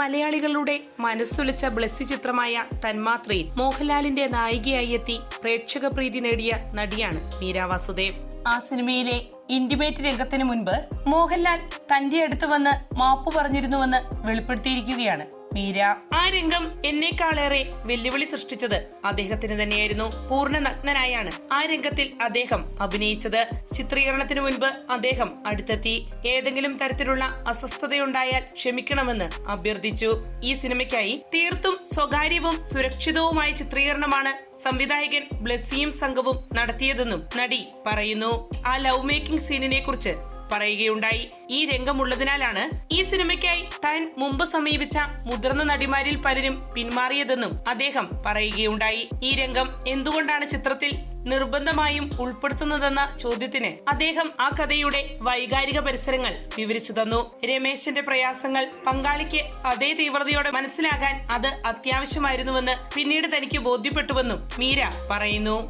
മലയാളികളുടെ മനസ്സുലച്ച ബ്ലസ്സി ചിത്രമായ തന്മാത്രയിൽ മോഹൻലാലിന്റെ നായികയായി എത്തി പ്രേക്ഷക പ്രീതി നേടിയ നടിയാണ് മീരാ വാസുദേവ്. ആ സിനിമയിലെ ഇന്റിമേറ്റ് രംഗത്തിന് മുൻപ് മോഹൻലാൽ തന്റെ അടുത്ത് വന്ന് മാപ്പ് പറഞ്ഞിരുന്നുവെന്ന് വെളിപ്പെടുത്തിയിരിക്കുകയാണ് മീര. ആ രംഗം എന്നേക്കാളേറെ വെല്ലുവിളി സൃഷ്ടിച്ചത് അദ്ദേഹത്തിന് തന്നെയായിരുന്നു. പൂർണ നഗ്നനായാണ് ആ രംഗത്തിൽ അദ്ദേഹം അഭിനയിച്ചത്. ചിത്രീകരണത്തിന് മുൻപ് അദ്ദേഹം അടുത്തെത്തി. ഏതെങ്കിലും തരത്തിലുള്ള അസ്വസ്ഥതയുണ്ടായാൽ ക്ഷമിക്കണമെന്ന് അഭ്യർത്ഥിച്ചു. ഈ സിനിമയ്ക്കായി തീർത്തും സ്വകാര്യവും സുരക്ഷിതവുമായ ചിത്രീകരണമാണ് സംവിധായകൻ ബ്ലസ്സിയും സംഘവും നടത്തിയതെന്നും നടി പറയുന്നു. ആ ലവ് മേക്കിംഗ് സീനിനെ കുറിച്ച് പറയുകയുണ്ടായി. ഈ രംഗമുള്ളതിനാലാണ് ഈ സിനിമയ്ക്കായി താൻ മുമ്പ് സമീപിച്ച മുതിർന്ന നടിമാരിൽ പലരും പിന്മാറിയതെന്നും അദ്ദേഹം പറയുകയുണ്ടായി. ഈ രംഗം എന്തുകൊണ്ടാണ് ചിത്രത്തിൽ നിർബന്ധമായും ഉൾപ്പെടുത്തുന്നതെന്ന ചോദ്യത്തിന് അദ്ദേഹം ആ കഥയുടെ വൈകാരിക പരിസരങ്ങൾ വിവരിച്ചു തന്നു. രമേശിന്റെ പ്രയാസങ്ങൾ പങ്കാളിക്ക് അതേ തീവ്രതയോടെ മനസ്സിലാകാൻ അത് അത്യാവശ്യമായിരുന്നുവെന്ന് പിന്നീട് തനിക്ക് ബോധ്യപ്പെട്ടുവെന്നും മീര പറയുന്നു.